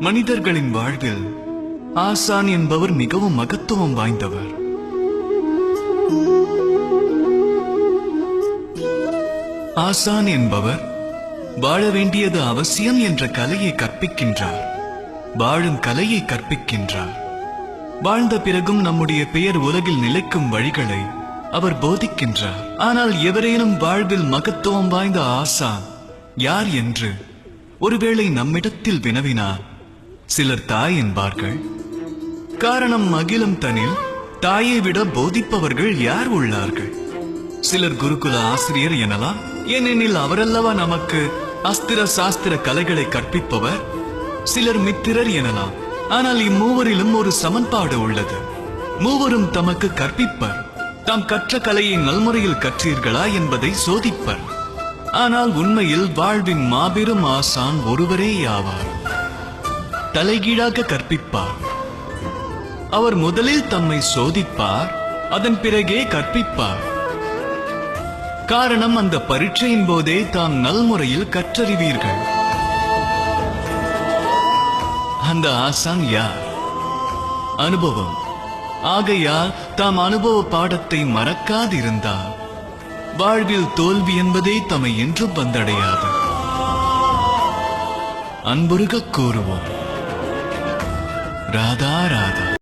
மனிதர்களின் வாழ்வில் ஆசான் என்பவர் மிகவும் மகத்துவம் வாய்ந்தவர். ஆசான் என்பவர் வாழ வேண்டியது அவசியம் என்ற கலையை கற்பிக்கின்றார். வாழும் கலையை கற்பிக்கின்றார். வாழ்ந்த பிறகும் நம்முடைய பெயர் உலகில் நிலைக்கும் வழிகளை அவர் போதிக்கின்றார். ஆனால் எவரேனும் வாழ்வில் மகத்துவம் வாய்ந்த ஆசான் யார் என்று ஒருவேளை நம்மிடத்தில் வினவினார் சிலர் தாய் என்பார்கள். காரணம் அகிலம் தனில் தாயை விட போதிப்பவர்கள் யார் உள்ளார்கள்? சிலர் குருகுல ஆசிரியர் எனலாம் ஏனெனில் அவரல்லவா நமக்கு அஸ்திர சாஸ்திர கலைகளை கற்பிப்பவர் சிலர் மித்திரர் எனலாம். ஆனால் இம்மூவரிலும் ஒரு சமன்பாடு உள்ளது. மூவரும் தமக்கு கற்பிப்பர். தாம் கற்ற கலையை நல்முறையில் கற்றீர்களா என்பதை சோதிப்பர். ஆனால் உண்மையில் வாழ்வின் மாபெரும் ஆசான் ஒருவரே ஆவார் தலைகீழாக கற்பிப்பார். அவர் முதலில் தம்மை சோதிப்பார் அதன் பிறகே கற்பிப்பார். காரணம் அந்த பரீட்சையின் போதே தாம் நல்முறையில் கற்றறிவீர்கள். அந்த ஆசான் யார்? அனுபவம். ஆகையால் தாம் அனுபவ பாடத்தை மறக்காதிருந்தார் வாழ்வில் தோல்வி என்பதே தம்மை என்றும் வந்தடையாது. அன்புருகக் கூறுவோம். Radha Radha.